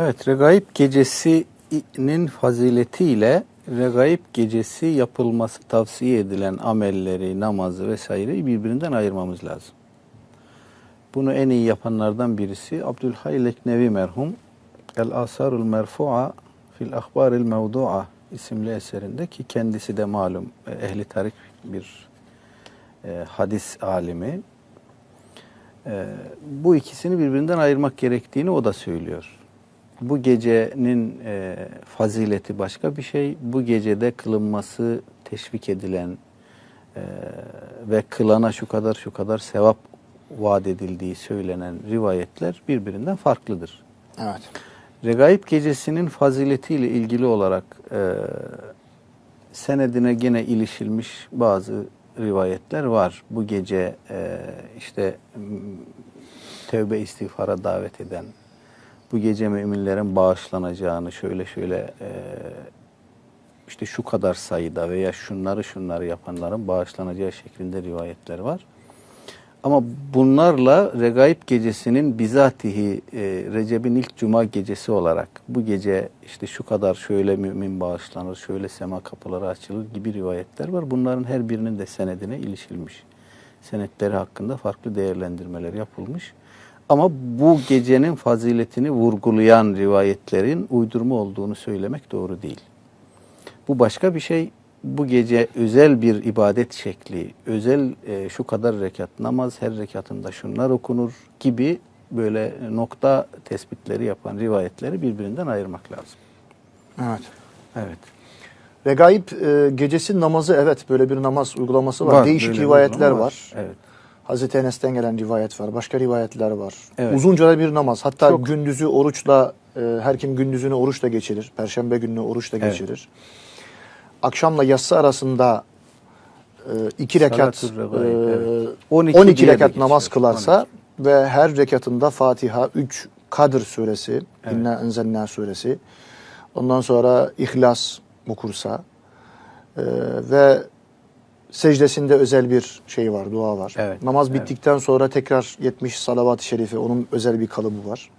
Evet, Regaib gecesinin faziletiyle Regaib gecesi yapılması tavsiye edilen amelleri, namazı vesaireyi birbirinden ayırmamız lazım. Bunu en iyi yapanlardan birisi Abdülhayy Leknevi merhum El Asarul Merfu'a fil Ahbaril Mevdu'a isimli eserinde ki kendisi de malum e, ehli tarik bir e, hadis alimi. E, bu ikisini birbirinden ayırmak gerektiğini o da söylüyor. Bu gecenin e, fazileti başka bir şey. Bu gecede kılınması teşvik edilen e, ve kılana şu kadar şu kadar sevap vaat edildiği söylenen rivayetler birbirinden farklıdır. Evet. Regaib gecesinin faziletiyle ilgili olarak e, senedine gene ilişilmiş bazı rivayetler var. Bu gece e, işte tövbe istiğfara davet eden, bu gece müminlerin bağışlanacağını şöyle şöyle e, işte şu kadar sayıda veya şunları şunları yapanların bağışlanacağı şeklinde rivayetler var. Ama bunlarla Regaib gecesinin bizatihi e, Recep'in ilk cuma gecesi olarak bu gece işte şu kadar şöyle mümin bağışlanır, şöyle sema kapıları açılır gibi rivayetler var. Bunların her birinin de senedine ilişilmiş. Senetleri hakkında farklı değerlendirmeler yapılmış. Ama bu gecenin faziletini vurgulayan rivayetlerin uydurma olduğunu söylemek doğru değil. Bu başka bir şey. Bu gece özel bir ibadet şekli, özel e, şu kadar rekat namaz, her rekatında şunlar okunur gibi böyle nokta tespitleri yapan rivayetleri birbirinden ayırmak lazım. Evet. Evet. Regaib e, gecesi namazı evet böyle bir namaz uygulaması var. Var, Değişik rivayetler uygulama var. Evet. Hazreti Enes'ten gelen rivayet var. Başka rivayetler var. Evet. Uzunca da bir namaz. Hatta Çok. gündüzü oruçla e, her kim gündüzünü oruçla geçirir. Perşembe gününü oruçla Evet. geçirir. Akşamla yatsı arasında e, iki rekat e, evet. 12, 12 diye de rekat namaz kılarsa 12. ve her rekatında Fatiha 3 Kadir suresi, Evet. İnna enzelna suresi. Ondan sonra İhlas okursa e, ve secdesinde özel bir şey var, dua var. Evet, Namaz evet. bittikten sonra tekrar 70 salavat-ı şerife, onun özel bir kalıbı var.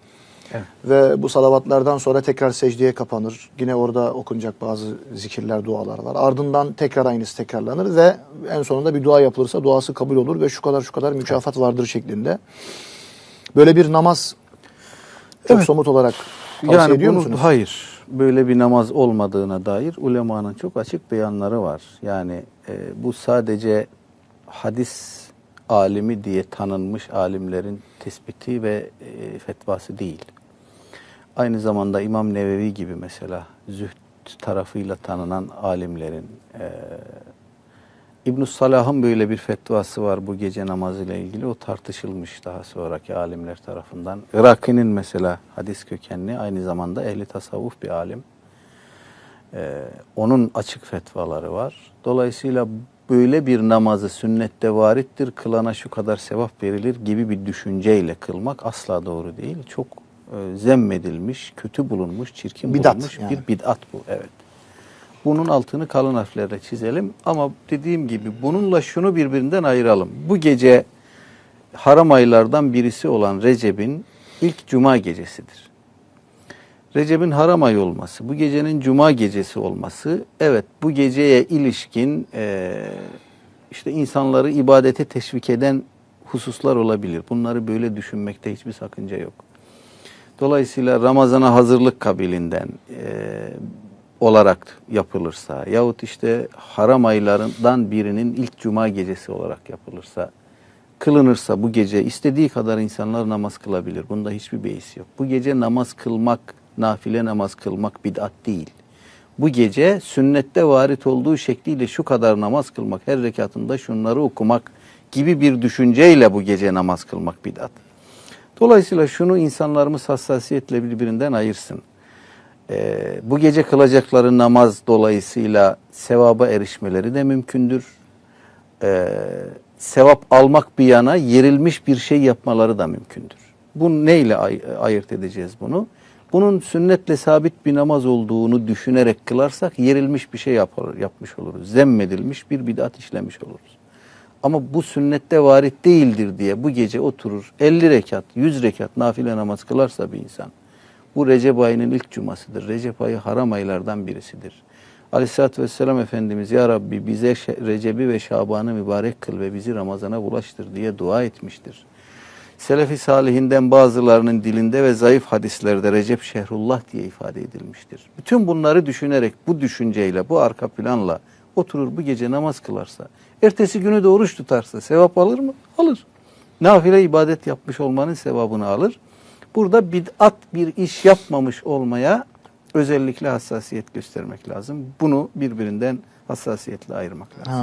Evet. Ve bu salavatlardan sonra tekrar secdeye kapanır. Yine orada okunacak bazı zikirler, dualar var. Ardından tekrar aynısı tekrarlanır ve en sonunda bir dua yapılırsa duası kabul olur ve şu kadar şu kadar mükafat vardır şeklinde. Böyle bir namaz çok Evet. somut olarak tavsiye Yani ediyor bunu, musunuz? hayır. Böyle bir namaz olmadığına dair ulemanın çok açık beyanları var. Yani e, bu sadece hadis alimi diye tanınmış alimlerin tespiti ve e, fetvası değil. Aynı zamanda İmam Nevevi gibi mesela zühd tarafıyla tanınan alimlerin e, ibn Salah'ın böyle bir fetvası var bu gece namazıyla ilgili. O tartışılmış daha sonraki alimler tarafından. Iraki'nin mesela hadis kökenli aynı zamanda ehli tasavvuf bir alim. Ee, onun açık fetvaları var. Dolayısıyla böyle bir namazı sünnette varittir, kılana şu kadar sevap verilir gibi bir düşünceyle kılmak asla doğru değil. Çok e, zemmedilmiş, kötü bulunmuş, çirkin Bidat bulunmuş yani. bir bid'at bu. Evet. Bunun altını kalın harflerle çizelim ama dediğim gibi bununla şunu birbirinden ayıralım. Bu gece haram aylardan birisi olan Recep'in ilk cuma gecesidir. Recep'in haram ayı olması, bu gecenin cuma gecesi olması, evet bu geceye ilişkin eee, işte insanları ibadete teşvik eden hususlar olabilir. Bunları böyle düşünmekte hiçbir sakınca yok. Dolayısıyla Ramazan'a hazırlık kabilinden eee, olarak yapılırsa yahut işte haram aylarından birinin ilk cuma gecesi olarak yapılırsa kılınırsa bu gece istediği kadar insanlar namaz kılabilir. Bunda hiçbir beis yok. Bu gece namaz kılmak, nafile namaz kılmak bid'at değil. Bu gece sünnette varit olduğu şekliyle şu kadar namaz kılmak, her rekatında şunları okumak gibi bir düşünceyle bu gece namaz kılmak bid'at. Dolayısıyla şunu insanlarımız hassasiyetle birbirinden ayırsın. Ee, bu gece kılacakları namaz dolayısıyla sevaba erişmeleri de mümkündür. Ee, sevap almak bir yana yerilmiş bir şey yapmaları da mümkündür. Bu neyle ay- ayırt edeceğiz bunu? Bunun sünnetle sabit bir namaz olduğunu düşünerek kılarsak yerilmiş bir şey yapar, yapmış oluruz. Zemmedilmiş bir bid'at işlemiş oluruz. Ama bu sünnette varit değildir diye bu gece oturur 50 rekat, 100 rekat nafile namaz kılarsa bir insan Bu Recep ayının ilk cumasıdır. Recep ayı haram aylardan birisidir. Aleyhisselatü Vesselam Efendimiz Ya Rabbi bize Recep'i ve Şaban'ı mübarek kıl ve bizi Ramazan'a bulaştır diye dua etmiştir. Selefi salihinden bazılarının dilinde ve zayıf hadislerde Recep Şehrullah diye ifade edilmiştir. Bütün bunları düşünerek, bu düşünceyle, bu arka planla oturur bu gece namaz kılarsa, ertesi günü de oruç tutarsa sevap alır mı? Alır. Nafile ibadet yapmış olmanın sevabını alır. Burada bid'at bir iş yapmamış olmaya özellikle hassasiyet göstermek lazım. Bunu birbirinden hassasiyetle ayırmak lazım. Ha,